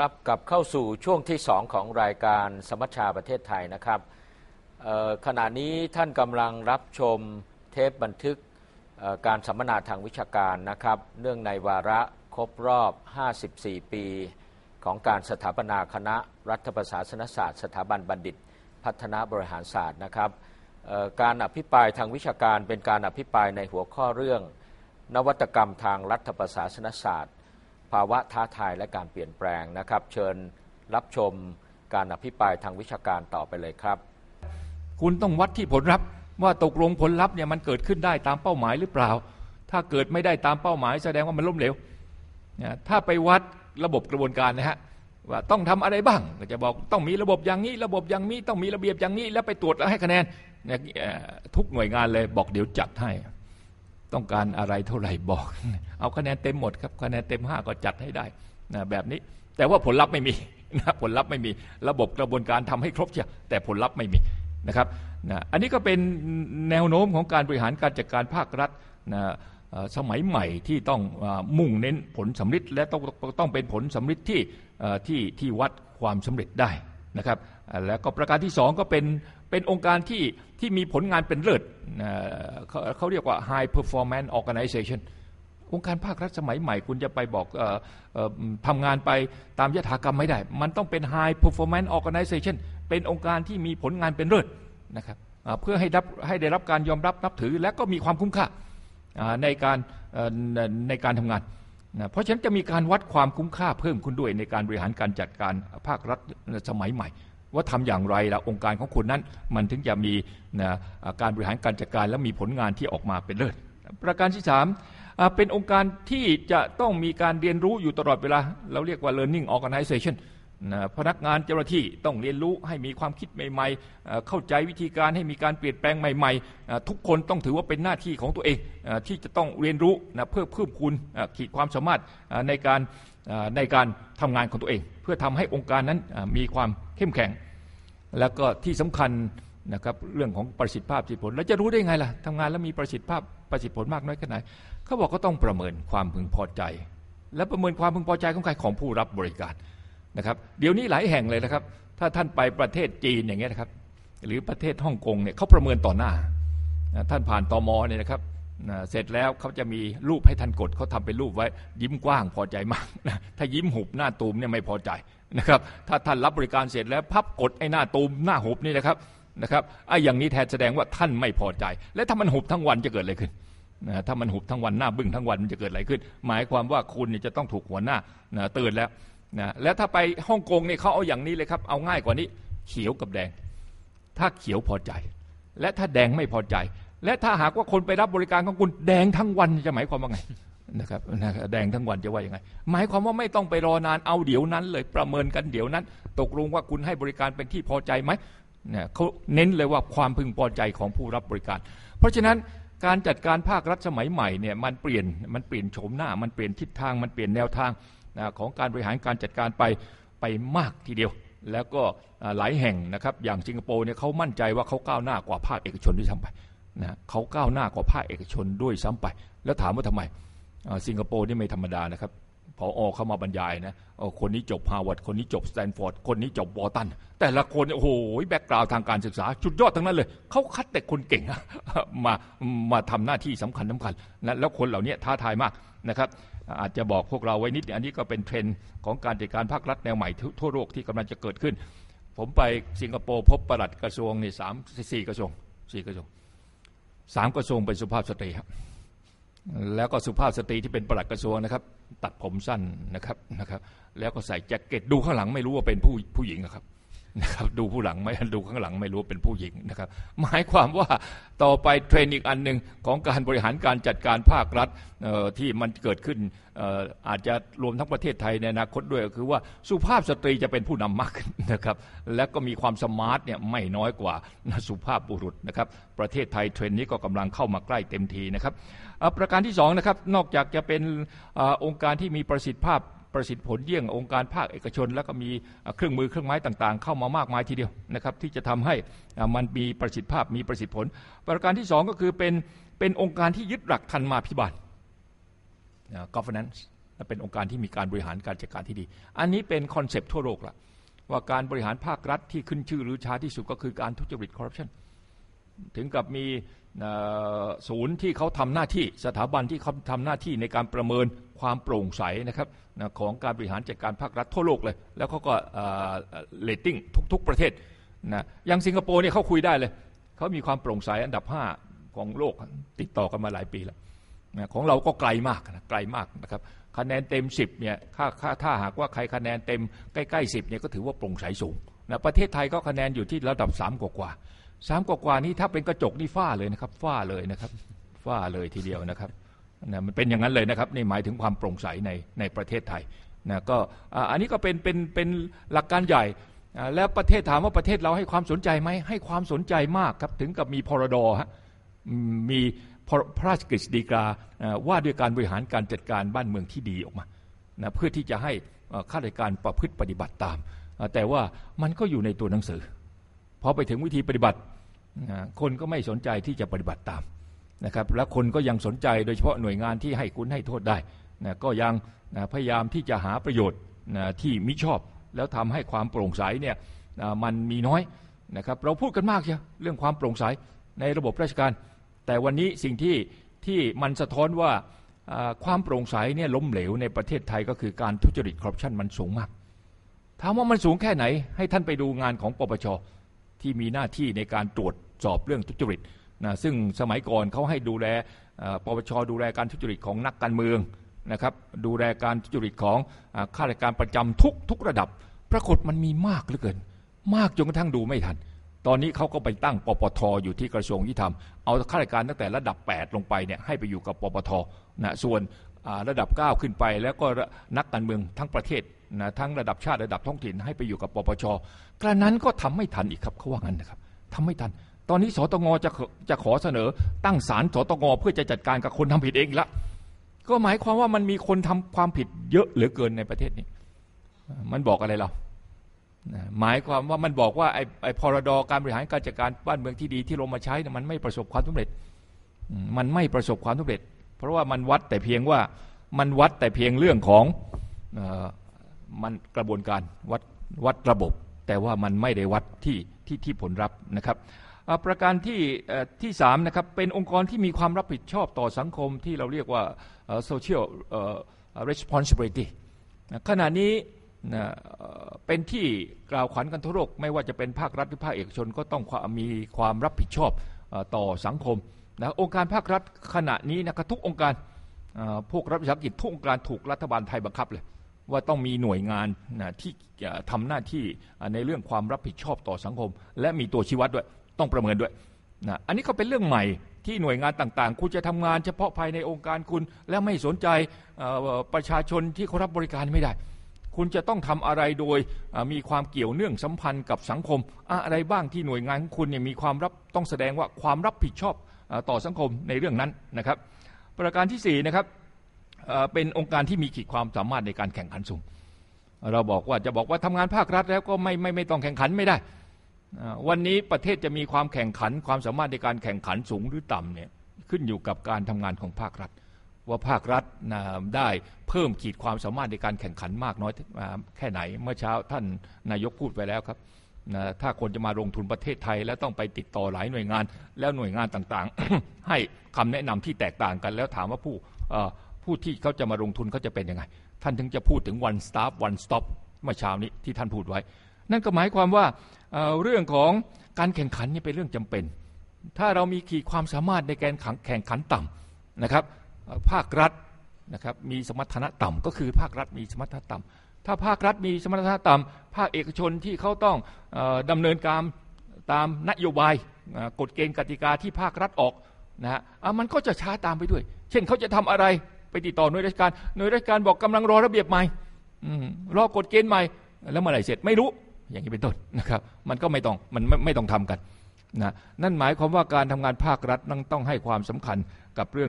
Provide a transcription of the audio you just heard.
ครับกลับเข้าสู่ช่วงที่ 2 ของรายการสมัชชาประเทศไทยนะครับขณะนี้ท่านกำลังรับชมเทปบันทึกการสัมมนาทางวิชาการนะครับ เนื่องในวาระครบรอบ 54 ปี ของการสถาปนาคณะรัฐประศาสนศาสตร์ สถาบันบัณฑิต พัฒนาบริหารศาสตร์นะครับการอภิปรายทางวิชาการเป็นการอภิปรายในหัวข้อเรื่อง นวัตกรรมทางรัฐประศาสนศาสตร์ ภาวะท้าทายและการเปลี่ยนแปลงนะครับ เชิญรับชมการอภิปรายทางวิชาการต่อไปเลยครับ คุณต้องวัดที่ผลลัพธ์ว่าตกลงผลลัพธ์เนี่ยมันเกิดขึ้นได้ตามเป้าหมายหรือเปล่า ถ้าเกิดไม่ได้ตามเป้าหมาย แสดงว่ามันล้มเหลวนะถ้าไปวัดระบบกระบวนการนะฮะว่าต้องทำอะไรบ้างก็จะบอกต้องมีระบบอย่างนี้ ระบบอย่างนี้ต้องมีระเบียบอย่างนี้ แล้วไปตรวจแล้วให้คะแนนทุกหน่วยงานเลยบอกเดี๋ยวจัดให้ ต้องการอะไรเท่าไหร่บอก เอาคะแนนเต็มหมดครับคะแนนเต็มห้าก็จัดให้ได้นะแบบนี้ แต่ว่าผลลัพธ์ไม่มีนะผลลัพธ์ไม่มีระบบกระบวนการทำให้ครบเชียแต่ผลลัพธ์ไม่มีนะครับนะอันนี้ก็เป็นแนวโน้มของการบริหารการจัดการภาครัฐนะสมัยใหม่ที่ต้องมุ่งเน้นผลสำลิดและต้องต้องเป็นผลสำลิดที่เอ่อที่ที่วัดความสำเร็จได้ นะครับแล้วก็ประการที่สองก็เป็นเป็นองค์การที่ที่มีผลงานเป็นเลิศเขาเขาเรียกว่า high performance organization องค์การภาครัฐสมัยใหม่คุณจะไปบอกออทำงานไปตามยถากรรมไม่ได้ มันต้องเป็น high performance organization เป็นองค์การที่มีผลงานเป็นเลิศนะครับเพื่อให้รับให้ได้รับการยอมรับนับถือ และก็มีความคุ้มค่าในการในการทำงาน นะเพราะฉะนั้นจะมีการวัดความคุ้มค่าเพิ่มขึ้นด้วยในการบริหารการจัดการภาครัฐสมัยใหม่ ว่าทำอย่างไรละองค์การของคุณนั้น มันถึงจะมีนะการบริหารการจัดการและมีผลงานที่ออกมาเป็นเลิศประการที่สามเป็นองค์การที่จะต้องมีการเรียนรู้อยู่ตลอดเวลา เราเรียกว่า learning organization น พนักงานเจ้าหน้าที่ต้องเรียนรู้ให้มีความคิดใหม่ๆ เข้าใจวิธีการให้มีการเปลี่ยนแปลงใหม่ ๆ ทุกคนต้องถือว่าเป็นหน้าที่ของตัวเองที่จะต้องเรียนรู้เพื่อเพิ่มคูณขีดความสามารถในการในการทำงานของตัวเอง เพื่อทำให้องค์การนั้นมีความเข้มแข็ง แล้วก็ที่สำคัญนะครับเรื่องของประสิทธิภาพประสิทธิผลแล้วจะรู้ได้ไงล่ะทำงานแล้วมีประสิทธิภาพประสิทธิผลมากน้อยแค่ไหนเขาบอกก็ต้องประเมินความพึงพอใจ และประเมินความพึงพอใจของใครของผู้รับบริการ นะครับ เดี๋ยวนี้หลายแห่งเลยนะครับ ถ้าท่านไปประเทศจีนอย่างเงี้ยนะครับ หรือประเทศฮ่องกงเนี่ยเขาประเมินต่อหน้า ท่านผ่านตอมเนี่ยนะครับเสร็จแล้วเขาจะมีรูปให้ท่านกดเขาทำเป็นรูปไว้ ยิ้มกว้างพอใจมากนะถ้ายิ้มหุบหน้าตูมเนี่ยไม่พอใจนะครับ ถ้าท่านรับบริการเสร็จแล้วพับกดไอ้หน้าตูมหน้าหุบนี่นะครับนะครับไอ้อย่างนี้แทนแสดงว่าท่านไม่พอใจ และถ้ามันหุบทั้งวันจะเกิดอะไรขึ้นนะถ้ามันหุบทั้งวันหน้าบึ้งทั้งวันมันจะเกิดอะไรขึ้น หมายความว่าคุณจะต้องถูกหัวหน้านะเตือนแล้ว นะแล้วถ้าไปฮ่องกงเนี่ยเขาเอาอย่างนี้เลยครับ เอาง่ายกว่านี้ เขียวกับแดง ถ้าเขียวพอใจ และถ้าแดงไม่พอใจ และถ้าหากว่าคนไปรับบริการของคุณแดงทั้งวันจะหมายความว่าไงนะครับนะครับแดงทั้งวันจะว่ายังไง หมายความว่าไม่ต้องไปรอนานเอาเดี๋ยวนั้น เลยประเมินกันเดี๋ยวนั้น ตกลงว่าคุณให้บริการเป็นที่พอใจไหมเนี่ยเขาเน้นเลยว่าความพึงพอใจของผู้รับบริการ เพราะฉะนั้น การจัดการภาครัฐสมัยใหม่เนี่ยมันเปลี่ยนมันเปลี่ยนโฉมหน้า มันเปลี่ยนทิศทางมันเปลี่ยนแนวทางนะของการบริหารการจัดการไปไปมากทีเดียว แล้วก็หลายแห่งนะครับอย่างสิงคโปร์เนี่ยเขามั่นใจว่าเขาก้าวหน้ากว่าภาคเอกชนด้วยซ้ำไปนะเขาก้าวหน้ากว่าภาคเอกชนด้วยซ้ำไป แล้วถามว่าทำไมสิงคโปร์นี่ไม่ธรรมดานะครับ พออเข้ามาบรรยายนะคนนี้จบฮาร์วาร์ดคนนี้จบสแตนฟอร์ดคนนี้จบวอตัน แต่ละคนโอ้โหแบ็กกราวทางการศึกษาจุดยอดทั้งนั้นเลย เขาคัดแต่คนเก่งมามาทำหน้าที่สำคัญสำคัญนะแล้วคนเหล่านี้ท้าทายมากนะครับ อาจจะบอกพวกเราไว้นิด อันนี้ก็เป็นเทรนด์ของการจัดการภาครัฐแนวใหม่ทั่วโลกที่กำลังจะเกิดขึ้น ผมไปสิงคโปร์พบประหลัดกระทรวงนี่สามสี่กระทรวงสี่กระทรวงสามกระทรวงเป็นสุภาพสตรีครับ แล้วก็สุภาพสตรีที่เป็นปลัดกระทรวงนะครับ ตัดผมสั้นนะครับนะครับ แล้วก็ใส่แจ็คเก็ตดูข้างหลังไม่รู้ว่าเป็นผู้ผู้หญิงอะครับ นะครับดูผู้หลังไม่ดูข้างหลังไม่รู้ว่าเป็นผู้หญิงนะครับ หมายความว่าต่อไปเทรนอีกอันหนึ่งของการบริหารการจัดการภาครัฐที่มันเกิดขึ้นออาจจะรวมทั้งประเทศไทยในอนาคตด้วยก็คือว่าสุภาพสตรีจะเป็นผู้นำมากนะครับและก็มีความสมาร์ทเนี่ยไม่น้อยกว่าสุภาพบุรุษนะครับประเทศไทยเทรนนี้ก็กำลังเข้ามาใกล้เต็มทีนะครับประการที่สองนะครับนอกจากจะเป็นอองค์การที่มีประสิทธิภาพ ประสิทธิผลเยี่ยงองค์การภาคเอกชน แล้วก็มีเครื่องมือเครื่องไม้ต่างๆ เข้ามามากมายทีเดียวนะครับที่จะทำให้มันมีประสิทธิภาพมีประสิทธิผล ประการที่สองก็คือเป็นเป็นองค์การที่ยึดหลักทันมาพิบาล governance และเป็นองค์การที่มีการบริหารการจัดการที่ดี อันนี้เป็นคอนเซปต์ทั่วโลกละว่าการบริหารภาครัฐที่ขึ้นชื่อหรือช้าที่สุดก็คือการทุจริตคอร์รัปชัน ถึงกับมีศูนย์ที่เขาทำหน้าที่สถาบันที่เขาทำหน้าที่ในการประเมินความโปร่งใสนะครับของการบริหารจัดการภาครัฐทั่วโลกเลย แล้วเขาก็เลตติ้งทุก ๆ ประเทศนะอย่างสิงคโปร์เนี่ยเขาคุยได้เลยเขามีความโปร่งใสอันดับ 5 ของโลกติดต่อกันมาหลายปีแล้วนะของเราก็ไกลมากนะไกลมากนะครับคะแนนเต็ม 10เนี่ยถ้าถ้าหากว่าใครคะแนนเต็มใกล้ๆ10เนี่ยก็ถือว่าโปร่งใสสูงนะประเทศไทยก็คะแนนอยู่ที่ระดับ 3 กว่า สามกว่านี้ถ้าเป็นกระจกนี่ฝ้าเลยนะครับฝ้าเลยนะครับฝ้าเลยทีเดียวนะครับนะมันเป็นอย่างนั้นเลยนะครับนี่หมายถึงความโปร่งใสในในประเทศไทยนะก็อันนี้ก็เป็นเป็นเป็นหลักการใหญ่แล้วประเทศถามว่าประเทศเราให้ความสนใจไหมให้ความสนใจมากครับถึงกับมีพรดฮะมีพระราชกฤษฎีกาว่าด้วยการบริหารการจัดการบ้านเมืองที่ดีออกมานะเพื่อที่จะให้ข้าราชการประพฤติปฏิบัติตาม แต่ว่ามันก็อยู่ในตัวหนังสือ พอไปถึงวิธีปฏิบัติคนก็ไม่สนใจที่จะปฏิบัติตามนะครับและคนก็ยังสนใจโดยเฉพาะหน่วยงานที่ให้คุณให้โทษได้นะก็ยังนะพยายามที่จะหาประโยชน์นะที่มิชอบ แล้วทำให้ความโปร่งใสเนี่ยนะมันมีน้อยนะครับเราพูดกันมากใช่เรื่องความโปร่งใสในระบบราชการ แต่วันนี้สิ่งที่ที่มันสะท้อนว่าความโปร่งใสเนี่ยล้มเหลวในประเทศไทยก็คือการทุจริตคอร์รัปชันมันสูงมากถามว่ามันสูงแค่ไหน ให้ท่านไปดูงานของปปช ที่มีหน้าที่ในการตรวจสอบเรื่องทุจริตนะซึ่งสมัยก่อนเขาให้ดูแลปปชดูแลการทุจริตของนักการเมืองนะครับดูแลการทุจริตของข้าราชการประจำทุกทุกระดับ ปรากฏมันมีมากเหลือเกิน มากจนกระทั่งดูไม่ทัน ตอนนี้เขาก็ไปตั้งปปทอยู่ที่กระทรวงยุติธรรมเอาข้าราชการตั้งแต่ระดับ 8 ลงไปเนี่ยให้ไปอยู่กับปปทนะส่วน ระดับ 9 ขึ้นไป แล้วก็นักการเมืองทั้งประเทศนะทั้งระดับชาติระดับท้องถิ่นให้ไปอยู่กับปปชกระนั้นก็ทำไม่ทันอีกครับเขาว่างั้นนะครับทำไม่ทัน ตอนนี้สตงจะจะขอเสนอตั้งศาลสตงเพื่อจะจัดการกับคนทำผิดเองละก็หมายความว่ามันมีคนทำความผิดเยอะเหลือเกินในประเทศนี้ มันบอกอะไรเราหมายความว่ามันบอกว่าไอ้ไอ้พรดการบริหารการจัดการบ้านเมืองที่ดีที่ลงมาใช้มันไม่ประสบความสำเร็จ มันไม่ประสบความสำเร็จ เพราะว่ามันวัดแต่เพียงว่ามันวัดแต่เพียงเรื่องของมันกระบวนการวัดวัดระบบ แต่ว่ามันไม่ได้วัดที่ที่ที่ผลลัพธ์นะครับประการที่ที่สามนะครับเป็นองค์กรที่มีความรับผิดชอบต่อสังคมที่เราเรียกว่า social responsibility ขณะนี้เป็นที่กล่าวขวัญกันทั่วโลกไม่ว่าจะเป็นภาครัฐหรือภาคเอกชนก็ต้องมีความรับผิดชอบต่อสังคม นะองค์การภาครัฐขณะนี้นะครับทุกองค์การพวกรัฐวิสาหกิจทุกองค์การถูกรัฐบาลไทยบังคับเลย ว่าต้องมีหน่วยงานนะที่ทำหน้าที่ในเรื่องความรับผิดชอบต่อสังคม และมีตัวชี้วัดด้วยต้องประเมินด้วยนะอันนี้ก็เป็นเรื่องใหม่ที่หน่วยงานต่างๆ คุณจะทำงานเฉพาะภายในองค์การคุณ และไม่สนใจประชาชนที่เขารับบริการไม่ได้ คุณจะต้องทำอะไรโดยมีความเกี่ยวเนื่องสัมพันธ์กับสังคม อะไรบ้างที่หน่วยงานของคุณเนี่ยมีความรับต้องแสดงว่าความรับผิดชอบ ต่อสังคมในเรื่องนั้นนะครับ ประการที่4นะครับเป็นองค์การที่มีขีดความสามารถในการแข่งขันสูง เราบอกว่าจะบอกว่าทำงานภาครัฐแล้วก็ไม่ไม่ไม่ต้องแข่งขันไม่ได้ วันนี้ประเทศจะมีความแข่งขันความสามารถในการแข่งขันสูงหรือต่ำเนี่ยขึ้นอยู่กับการทำงานของภาครัฐ ว่าภาครัฐได้เพิ่มขีดความสามารถในการแข่งขันมากน้อยแค่ไหน เมื่อเช้าท่านนายกพูดไปแล้วครับ ถ้าคนจะมาลงทุนประเทศไทย แล้วต้องไปติดต่อหลายหน่วยงาน แล้วหน่วยงานต่างๆ ให้คำแนะนำที่แตกต่างกัน แล้วถามว่าผู้ผู้ที่เขาจะมาลงทุนเขาจะเป็นยังไง ท่านถึงจะพูดถึง one stop one stop เมื่อเช้านี้ที่ท่านพูดไว้ นั่นก็หมายความว่าเเรื่องของการแข่งขันนี่เป็นเรื่องจำเป็น ถ้าเรามีขีดความสามารถในการแข่งขันต่ำนะครับภาครัฐนะครับมีสมรรถนะต่ำก็คือภาครัฐมีสมรรถนะต่ำ ถ้าภาครัฐมีสมรรถนะต่ำภาคเอกชนที่เขาต้องดำเนินการตามนโยบายกฎเกณฑ์กติกาที่ภาครัฐออกนะฮะมันก็จะช้าตามไปด้วย เช่นเขาจะทำอะไรไปติดต่อหน่วยราชการหน่วยราชการบอกกำลังรอระเบียบใหม่รอกฎเกณฑ์ใหม่ แล้วเมื่อไหร่เสร็จไม่รู้อย่างนี้เป็นต้นนะครับมันก็ไม่ต้องมันไม่ไม่ต้องทำกันนะนั่นหมายความว่าการทำงานภาครัฐต้องให้ความสำคัญกับเรื่อง